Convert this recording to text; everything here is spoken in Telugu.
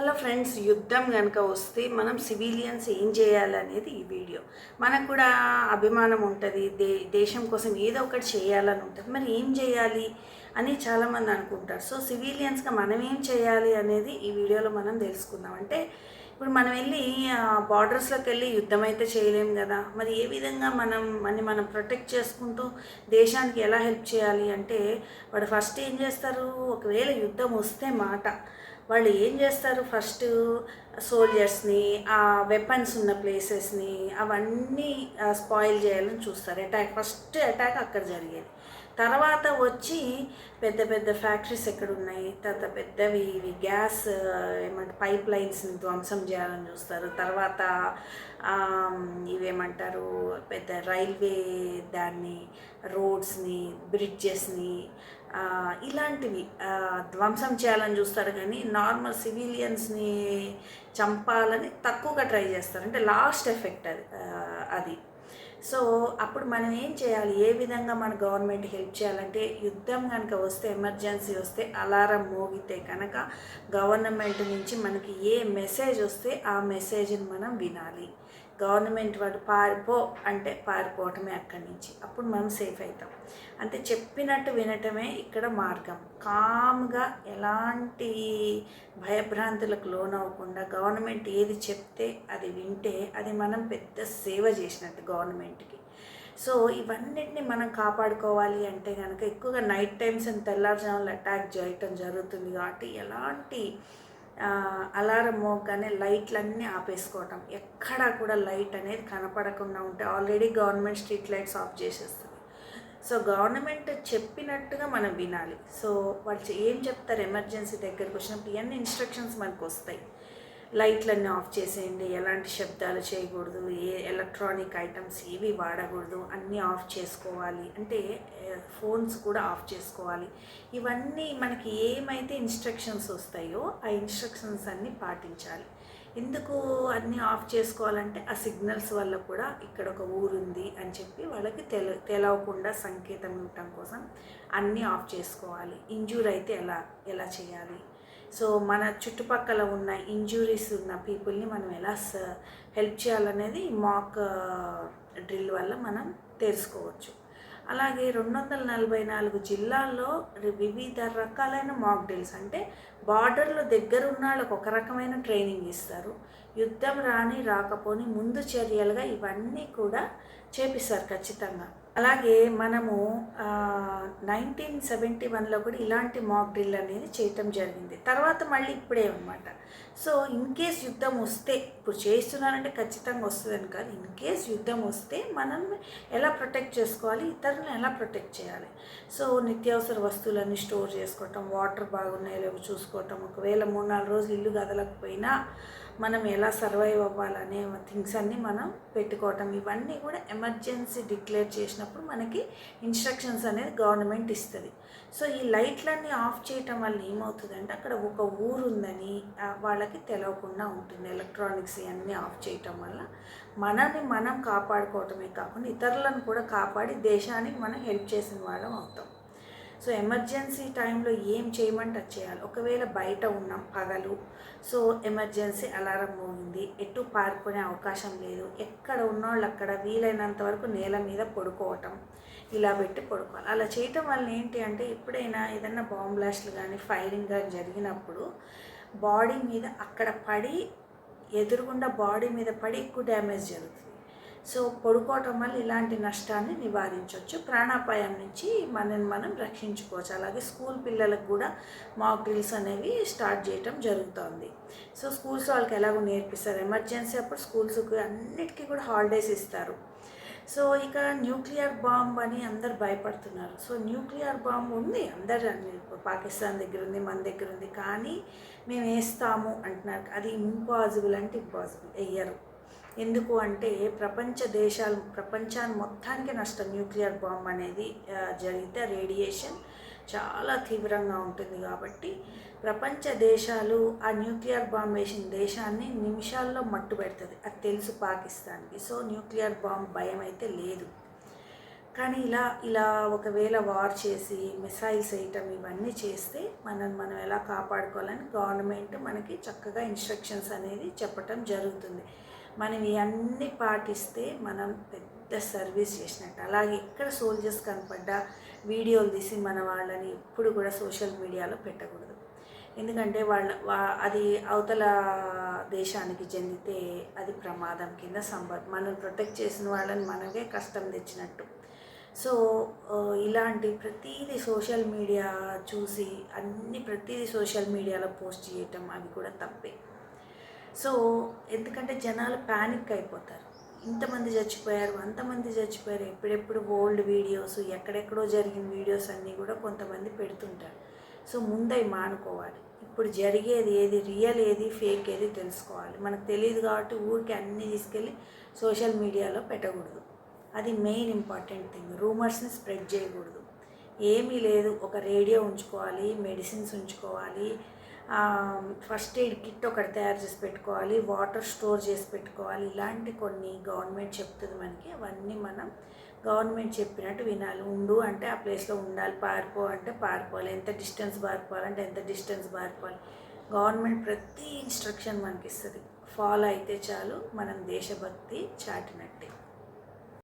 హలో ఫ్రెండ్స్ యుద్ధం కనుక వస్తే మనం సివిలియన్స్ ఏం చేయాలనేది ఈ వీడియో. మనకు కూడా అభిమానం ఉంటుంది దే దేశం కోసం ఏదో ఒకటి చేయాలని ఉంటుంది. మరి ఏం చేయాలి అని చాలామంది అనుకుంటారు. సో సివిలియన్స్గా మనం ఏం చేయాలి అనేది ఈ వీడియోలో మనం తెలుసుకుందాం. అంటే ఇప్పుడు మనం వెళ్ళి బార్డర్స్లోకి వెళ్ళి యుద్ధం అయితే చేయలేం కదా. మరి ఏ విధంగా మనం మన మనం ప్రొటెక్ట్ చేసుకుంటూ దేశానికి ఎలా హెల్ప్ చేయాలి అంటే వాడు ఫస్ట్ ఏం చేస్తారు? ఒకవేళ యుద్ధం వస్తే మాట. వాళ్ళు ఏం చేస్తారు? ఫస్ట్ సోల్జర్స్ని ఆ వెపన్స్ ఉన్న ప్లేసెస్ని అవన్నీ స్పాయిల్ చేయాలని చూస్తారు. అటాక్ ఫస్ట్ అటాక్ అక్కడ జరిగేది. తర్వాత వచ్చి పెద్ద పెద్ద ఫ్యాక్టరీస్ ఎక్కడ ఉన్నాయి తర్వాత పెద్దవి ఇవి గ్యాస్ ఏమంటారు పైప్ లైన్స్ని ధ్వంసం చేయాలని చూస్తారు. తర్వాత ఇవేమంటారు పెద్ద రైల్వే దాన్ని రోడ్స్ని బ్రిడ్జెస్ని ఇలాంటివి ధ్వంసం చేయాలని చూస్తారు కానీ నార్మల్ సివిలియన్స్ని చంపాలని తక్కువగా ట్రై చేస్తారు. అంటే లాస్ట్ ఎఫెక్ట్ అది అది. సో అప్పుడు మనం ఏం చేయాలి? ఏ విధంగా మన గవర్నమెంట్ హెల్ప్ చేయాలంటే యుద్ధం కనుక వస్తే ఎమర్జెన్సీ వస్తే అలారం మోగితే కనుక గవర్నమెంట్ నుంచి మనకి ఏ మెసేజ్ వస్తే ఆ మెసేజ్ని మనం వినాలి. గవర్నమెంట్ వాడు పారిపో అంటే పారిపోవటమే అక్కడి నుంచి. అప్పుడు మనం సేఫ్ అవుతాం అంటే చెప్పినట్టు వినటమే ఇక్కడ మార్గం. కామ్గా ఎలాంటి భయభ్రాంతులకు లోనవ్వకుండా గవర్నమెంట్ ఏది చెప్తే అది వింటే అది మనం పెద్ద సేవ చేసినట్టు గవర్నమెంట్కి. సో ఇవన్నిటిని మనం కాపాడుకోవాలి అంటే కనుక ఎక్కువగా నైట్ టైమ్స్ అండ్ తెల్లారుజాములు అటాక్ చేయటం జరుగుతుంది కాబట్టి ఎలాంటి అలారం మోగ్గానే లైట్లన్నీ ఆపేసుకోవటం. ఎక్కడా కూడా లైట్ అనేది కనపడకుండా ఉంటే already government street lights off చేసేస్తుంది. సో గవర్నమెంట్ చెప్పినట్టుగా మనం వినాలి. సో వాళ్ళు ఏం చెప్తారు? ఎమర్జెన్సీ దగ్గరికి వచ్చినప్పుడు ఇవన్నీ ఇన్స్ట్రక్షన్స్ మనకు వస్తాయి లైట్లన్నీ ఆఫ్ చేసేయండి ఎలాంటి శబ్దాలు చేయకూడదు ఏ ఎలక్ట్రానిక్ ఐటమ్స్ ఏవి వాడకూడదు అన్నీ ఆఫ్ చేసుకోవాలి. అంటే ఫోన్స్ కూడా ఆఫ్ చేసుకోవాలి. ఇవన్నీ మనకి ఏమైతే ఇన్స్ట్రక్షన్స్ వస్తాయో ఆ ఇన్స్ట్రక్షన్స్ అన్నీ పాటించాలి. ఎందుకు అన్నీ ఆఫ్ చేసుకోవాలంటే ఆ సిగ్నల్స్ వల్ల కూడా ఇక్కడ ఒక ఊరుంది అని చెప్పి వాళ్ళకి తెల తెలవకుండా సంకేతం ఇవ్వటం కోసం అన్నీ ఆఫ్ చేసుకోవాలి. ఇంజూర్ అయితే ఎలా ఎలా చేయాలి? సో మన చుట్టుపక్కల ఉన్న ఇంజురీస్ ఉన్న పీపుల్ని మనం ఎలా హెల్ప్ చేయాలనేది మాక్ డ్రిల్ వల్ల మనం తెలుసుకోవచ్చు. అలాగే రెండు వందల నలభై నాలుగు జిల్లాల్లో వివిధ రకాలైన మాక్ డ్రిల్స్ అంటే బార్డర్లో దగ్గర ఉన్న వాళ్ళకి ఒక రకమైన ట్రైనింగ్ ఇస్తారు. యుద్ధం రాని రాకపోని ముందు చర్యలుగా ఇవన్నీ కూడా చేపిస్తారు ఖచ్చితంగా. అలాగే మనము నైన్టీన్ సెవెంటీ వన్లో కూడా ఇలాంటి మాక్ డ్రిల్ అనేది చేయటం జరిగింది. తర్వాత మళ్ళీ ఇప్పుడే అనమాట సో ఇన్ కేస్ యుద్ధం వస్తే ఇప్పుడు చేస్తున్నానంటే ఖచ్చితంగా వస్తుందని కాదు. ఇన్ కేస్ యుద్ధం వస్తే మనం ఎలా ప్రొటెక్ట్ చేసుకోవాలి? ఇతరులను ఎలా ప్రొటెక్ట్ చేయాలి? సో నిత్యావసర వస్తువులన్నీ స్టోర్ చేసుకోవటం వాటర్ బాగున్నాయో లేవో చూసుకోవటం ఒకవేళ మూడు నాలుగు రోజులు ఇల్లు కదలకపోయినా మనం ఎలా సర్వైవ్ అవ్వాలనే థింగ్స్ అన్నీ మనం పెట్టుకోవటం. ఇవన్నీ కూడా ఎమర్జెన్సీ డిక్లేర్ చేసినప్పుడు మనకి ఇన్స్ట్రక్షన్స్ అనేది గవర్నమెంట్ ఇస్తుంది. సో ఈ లైట్లన్నీ ఆఫ్ చేయటం వల్ల ఏమవుతుందంటే అక్కడ ఒక ఊరు ఉందని వాళ్ళకి తెలవకుండా ఉంటుంది. ఎలక్ట్రానిక్స్ ఇవన్నీ ఆఫ్ చేయటం వల్ల మనల్ని మనం కాపాడుకోవటమే కాకుండా ఇతరులను కూడా కాపాడి దేశానికి మనం హెల్ప్ చేసిన వాళ్ళం అవుతాం. సో ఎమర్జెన్సీ టైంలో ఏం చేయమంటే అది చేయాలి. ఒకవేళ బయట ఉన్నాం పగలు సో ఎమర్జెన్సీ అలారం మోగింది ఎటు పారుకునే అవకాశం లేదు ఎక్కడ ఉన్నోళ్ళు అక్కడ వీలైనంత వరకు నేల మీద పడుకోవటం ఇలా పెట్టి పడుకోవాలి. అలా చేయటం వల్ల ఏంటి అంటే ఎప్పుడైనా ఏదైనా బాంబ్ బ్లాస్ట్లు కానీ ఫైరింగ్ కానీ జరిగినప్పుడు బాడీ మీద అక్కడ పడి ఎదురుగుండా బాడీ మీద పడి ఎక్కువ డ్యామేజ్ జరుగుతుంది. సో పడుకోవటం వల్ల ఇలాంటి నష్టాన్ని నివారించవచ్చు ప్రాణాపాయం నుంచి మనని మనం రక్షించుకోవచ్చు. అలాగే స్కూల్ పిల్లలకు కూడా మాక్ డ్రిల్స్ అనేవి స్టార్ట్ చేయటం జరుగుతుంది. సో స్కూల్స్ వాళ్ళకి ఎలాగో నేర్పిస్తారు. ఎమర్జెన్సీ అప్పుడు స్కూల్స్కి అన్నిటికీ కూడా హాలిడేస్ ఇస్తారు. సో ఇక న్యూక్లియర్ బాంబ్ అని అందరు భయపడుతున్నారు. సో న్యూక్లియర్ బాంబ్ ఉంది. అందరు పాకిస్తాన్ దగ్గర ఉంది మన దగ్గర ఉంది. కానీ మేము వేస్తాము అంటున్నారు. అది ఇంపాసిబుల్ అంటే ఇంపాసిబుల్ వేయరు. ఎందుకు అంటే ప్రపంచ దేశాలు ప్రపంచాన్ని మొత్తానికి నష్టం న్యూక్లియర్ బాంబ్ అనేది జరిగితే రేడియేషన్ చాలా తీవ్రంగా ఉంటుంది కాబట్టి ప్రపంచ దేశాలు ఆ న్యూక్లియర్ బాంబ్ వేసిన దేశాన్ని నిమిషాల్లో మట్టు పెడుతుంది. అది తెలుసు పాకిస్తాన్కి. సో న్యూక్లియర్ బాంబ్ భయం అయితే లేదు. కానీ ఇలా ఇలా ఒకవేళ వార్ చేసి మిసైల్స్ వేయటం ఇవన్నీ చేస్తే మనం మనం ఎలా కాపాడుకోవాలని గవర్నమెంట్ మనకి చక్కగా ఇన్స్ట్రక్షన్స్ అనేది చెప్పటం జరుగుతుంది. మనం ఇవన్నీ పాటిస్తే మనం పెద్ద సర్వీస్ చేసినట్టు. అలాగే ఎక్కడ సోల్జర్స్ కనపడ్డా వీడియోలు తీసి మన వాళ్ళని ఎప్పుడు కూడా సోషల్ మీడియాలో పెట్టకూడదు. ఎందుకంటే వాళ్ళ అది అవతల దేశానికి చెందితే అది ప్రమాదం కింద సంబర్ మనం ప్రొటెక్ట్ చేసిన వాళ్ళని మనకే కష్టం తెచ్చినట్టు. సో ఇలాంటి ప్రతిదీ సోషల్ మీడియా చూసి అన్ని ప్రతిదీ సోషల్ మీడియాలో పోస్ట్ చేయటం అవి కూడా తప్పే. సో ఎందుకంటే జనాలు ప్యానిక్ అయిపోతారు. ఇంతమంది చచ్చిపోయారు అంతమంది చచ్చిపోయారు ఎప్పుడెప్పుడు ఓల్డ్ వీడియోస్ ఎక్కడెక్కడో జరిగిన వీడియోస్ అన్నీ కూడా కొంతమంది పెడుతుంటారు. సో ముందై మానుకోవాలి. ఇప్పుడు జరిగేది ఏది రియల్ ఏది ఫేక్ ఏది తెలుసుకోవాలి. మనకు తెలియదు కాబట్టి ఊరికి అన్నీ తీసుకెళ్ళి సోషల్ మీడియాలో పెట్టకూడదు. అది మెయిన్ ఇంపార్టెంట్ థింగ్ రూమర్స్ని స్ప్రెడ్ చేయకూడదు. ఏమీ లేదు. ఒక రేడియో ఉంచుకోవాలి మెడిసిన్స్ ఉంచుకోవాలి ఫస్ట్ ఎయిడ్ కిట్ ఒకటి తయారు చేసి పెట్టుకోవాలి వాటర్ స్టోర్ చేసి పెట్టుకోవాలి. ఇలాంటి కొన్ని గవర్నమెంట్ చెప్తుంది మనకి అవన్నీ మనం గవర్నమెంట్ చెప్పినట్టు వినాలి. ఉండు అంటే ఆ ప్లేస్లో ఉండాలి పారిపో అంటే పారిపోవాలి. ఎంత డిస్టెన్స్ పారిపోవాలంటే ఎంత డిస్టెన్స్ పారిపోవాలి. గవర్నమెంట్ ప్రతి ఇన్స్ట్రక్షన్ మనకి ఇస్తుంది. ఫాలో అయితే చాలు మనం దేశభక్తి చాటినట్టే.